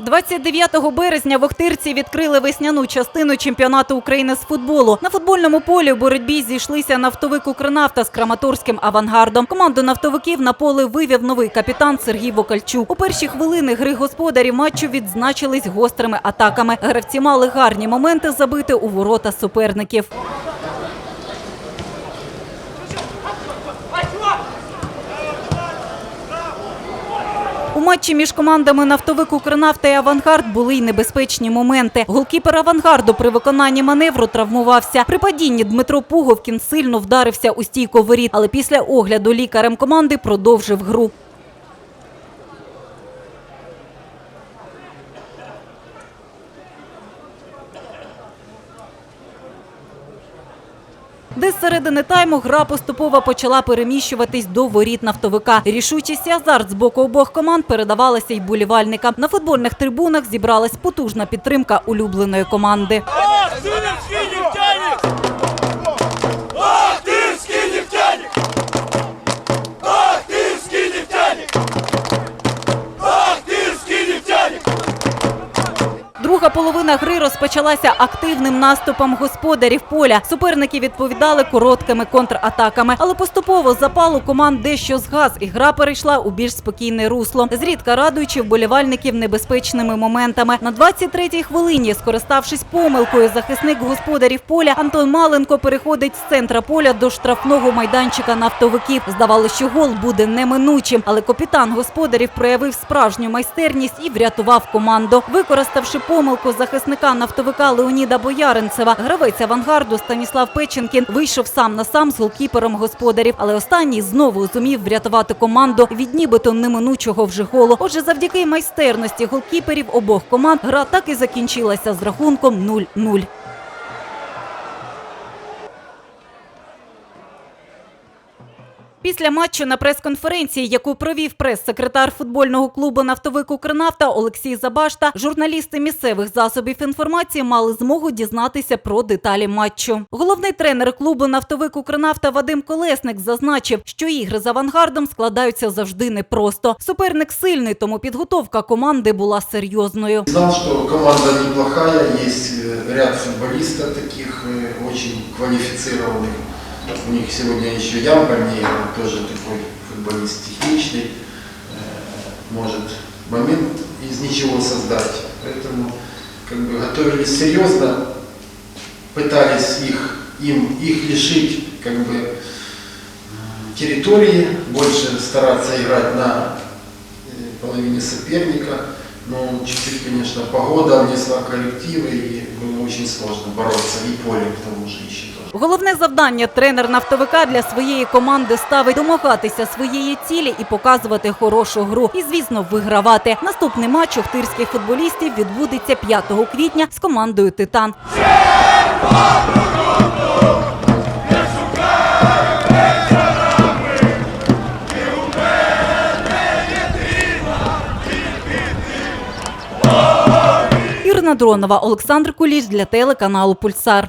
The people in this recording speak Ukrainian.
29 березня в Охтирці відкрили весняну частину чемпіонату України з футболу. На футбольному полі у боротьбі зійшлися нафтовик «Укрнафта» з Краматорським авангардом. Команду нафтовиків на поле вивів новий капітан Сергій Вокальчук. У перші хвилини гри господарів матчу відзначились гострими атаками. Гравці мали гарні моменти забити у ворота суперників. У матчі між командами «Нафтовик Укрнафта» і «Авангард» були й небезпечні моменти. Голкіпер «Авангарду» при виконанні маневру травмувався. При падінні Дмитро Пуговкін сильно вдарився у стійку воріт, але після огляду лікарем команди продовжив гру. Десь середини тайму гра поступово почала переміщуватись до воріт нафтовика. Рішучість і азарт з боку обох команд передавалася й болівальникам. На футбольних трибунах зібралась потужна підтримка улюбленої команди. Половина гри розпочалася активним наступом господарів поля. Суперники відповідали короткими контратаками, але поступово запал у команд дещо згас, і гра перейшла у більш спокійне русло, зрідка радуючи вболівальників небезпечними моментами. На 23-й хвилині, скориставшись помилкою, захисник господарів поля Антон Маленко переходить з центра поля до штрафного майданчика нафтовиків. Здавалося, що гол буде неминучим, але капітан господарів проявив справжню майстерність і врятував команду. Використавши помилку захисника нафтовика Леоніда Бояринцева, гравець авангарду Станіслав Печенкін вийшов сам на сам з голкіпером господарів, але останній знову зумів врятувати команду від нібито неминучого вже голу. Отже, завдяки майстерності голкіперів обох команд гра так і закінчилася з рахунком 0-0. Після матчу на прес-конференції, яку провів прес-секретар футбольного клубу «Нафтовик Укрнафта» Олексій Забашта, журналісти місцевих засобів інформації мали змогу дізнатися про деталі матчу. Головний тренер клубу «Нафтовик Укрнафта» Вадим Колесник зазначив, що ігри з авангардом складаються завжди непросто. Суперник сильний, тому підготовка команди була серйозною. Знал, что команда неплохая, есть э, ряд футболистов таких э, очень квалифицированных. У них сегодня еще Ямпольный, он тоже такой футболист техничный, э, может момент из ничего создать. Поэтому как бы готовились серьезно, пытались их, им, их лишить как бы э, территории, больше стараться играть на э, половине соперника. Но чуть-чуть, конечно, погода внесла коррективы и было очень сложно бороться. И поле к тому же еще. Головне завдання тренер нафтовика для своєї команди ставить домагатися своєї цілі і показувати хорошу гру. І, звісно, вигравати. Наступний матч охтирських футболістів відбудеться 5 квітня з командою Титан. Ірина Дронова, Олександр Куліш для телеканалу Пульсар.